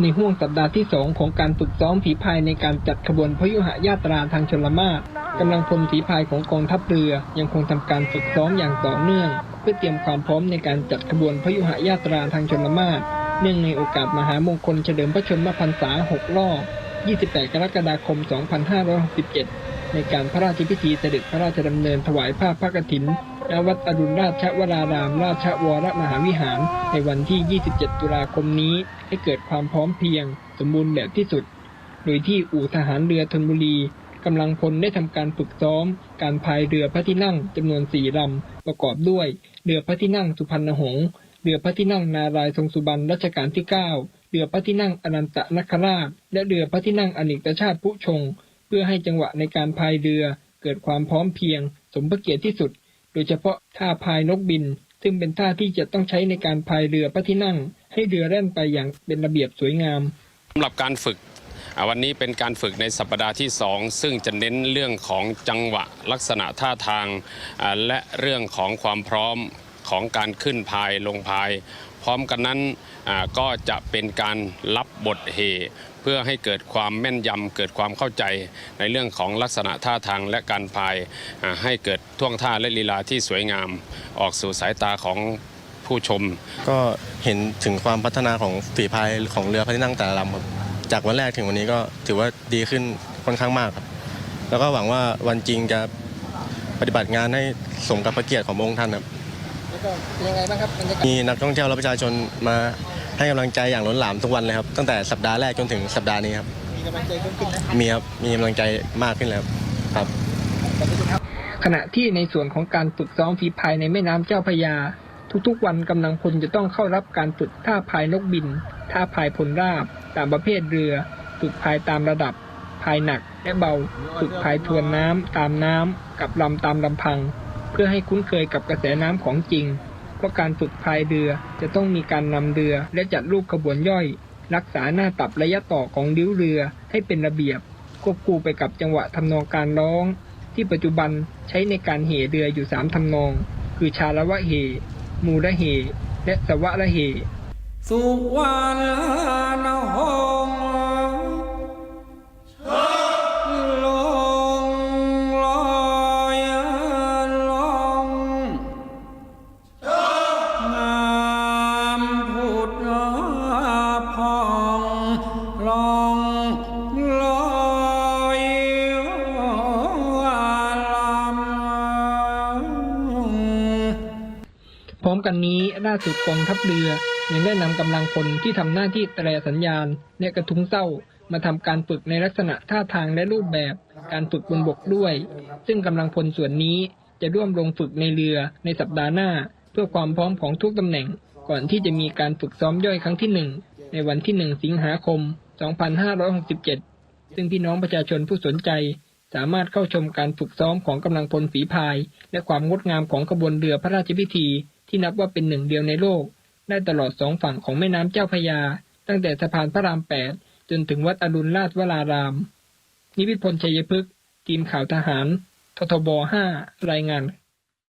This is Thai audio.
ในห่วงสัปดาห์ที่สองของการฝึกซ้อมฝีพายในการจัดขบวนพยุหยาตราทางชลมาศกำลังพลฝีพายของกองทัพเรือ ยังคงทำการฝึกซ้อมอย่างต่อเนื่อง เพื่อเตรียมความพร้อมในการจัดขบวนพยุหยาตราทางชลมาศเนื่องในโอกาสมหามงคลเฉลิมพระชนมพรรษา 6 รอบ 28 กรกฎาคม 2567 ในการพระราชพิธีเสด็จพระราชดำเนินถวายผ้าพระกฐิน ณวัดอรุณราชวราราม ราชวรมหาวิหาร ในวันที่ 27 ตุลาคมนี้ ให้เกิดความพร้อมเพียง สมบูรณ์แบบที่สุด โดยที่อู่ทหารเรือธนบุรีกำลังพลได้ทำการฝึกซ้อม การพายเรือพระที่นั่งจำนวนสี่ลำ ประกอบด้วย เรือพระที่นั่งสุพรรณหงษ์เรือพระที่นั่งนารายทรงสุบรรณรัชกาลที่ 9 เรือพระที่นั่งอนันตนคราช และเรือพระที่นั่งอเนกชาติผู้ชง เพื่อให้จังหวะในการพายเรือเกิดความพร้อมเพียง สมพระเกียรติที่สุด โดยเฉพาะท่าพายนกบิน ซึ่งเป็นท่าที่จะต้องใช้ในการพายเรือพระที่นั่ง ให้เรือแล่นไปอย่างเป็นระเบียบสวยงามสำหรับการฝึกวันนี้เป็นการฝึกในสัปดาห์ที่ 2 ซึ่งจะเน้นเรื่องของจังหวะลักษณะท่าทาง และเรื่องของความพร้อม ของการขึ้นพายลงพาย พร้อมกันนั้นก็จะเป็นการรับบทเหเพื่อให้เกิดความแม่นยำเกิดความเข้าใจในเรื่องของลักษณะท่าทางและการพายให้เกิดท่วงท่าและลีลาที่สวยงาม ออกสู่สายตาของผู้ชม ก็เห็นถึงความพัฒนาของฝีพายของเรือพระที่นั่งแต่ละลำครับจากวันแรกถึงวันนี้ก็ถือว่าดีขึ้นค่อนข้างมากครับ แล้วก็หวังว่าวันจริงจะปฏิบัติงานให้สมกับพระเกียรติขององค์ท่านครับ ก็ยังไงบ้างครับบรรยากาศมีนักท่องเที่ยวและประชาชนมาให้กำลังใจอย่างล้นหลามทุกวันเลยครับ ตั้งแต่สัปดาห์แรกจนถึงสัปดาห์นี้ครับ มีกำลังใจเพิ่มขึ้นนะมีครับมีกำลังใจมากขึ้นแล้วครับ ขณะที่ในส่วนของการฝึกซ้อมฝีพายในแม่น้ำเจ้าพระยา ทุกๆวันกำลังพลจะต้องเข้ารับการฝึกท่าพายนกบิน ท่าพายพลราบ ตามประเภทเรือ ฝึกพายตามระดับ พายหนักและเบา ฝึกพายทวนน้ำตามน้ำกับลำตามลำพัง เพื่อให้คุ้นเคยกับกระแสน้ำของจริงเพราะการฝึกพายเรือจะต้องมีการนำเรือและจัดรูปขบวนย่อย รักษาหน้าตับระยะต่อของริ้วเรือให้เป็นระเบียบ ควบคู่ไปกับจังหวะทำนองการร้อง ที่ปัจจุบันใช้ในการเหเรืออยู่สามทำนอง คือชาละวะเห มูระเห และสวะละเห สุวรรณห ร้อมกันนี้ล่าสุดกองทัพเรือยังได้นำกำลังพลที่ทำหน้าที่แตรสัญญาณและกระทุ้งเศร้ามาทำการฝึกในลักษณะท่าทางและรูปแบบการฝึกบนบกด้วย ซึ่งกำลังพลส่วนนี้จะร่วมลงฝึกในเรือในสัปดาห์หน้า เพื่อความพร้อมของทุกตำแหน่ง ก่อนที่จะมีการฝึกซ้อมย่อยครั้งที่หนึ่งในวันที่หนึ่งสิงหาคม 2567 ซึ่งพี่น้องประชาชนผู้สนใจ สามารถเข้าชมการฝึกซ้อมของกำลังพลฝีพาย และความงดงามของขบวนเรือพระราชพิธี ที่นับว่าเป็นหนึ่งเดียวในโลก ได้ตลอดสองฝั่งของแม่น้ำเจ้าพยา ตั้งแต่สะพานพระรามแปดจนถึงวัดอรุณราชวราราม นิพิพลชัยพฤกษ์ทีมข่าวทหาร ททบ 5 รายงาน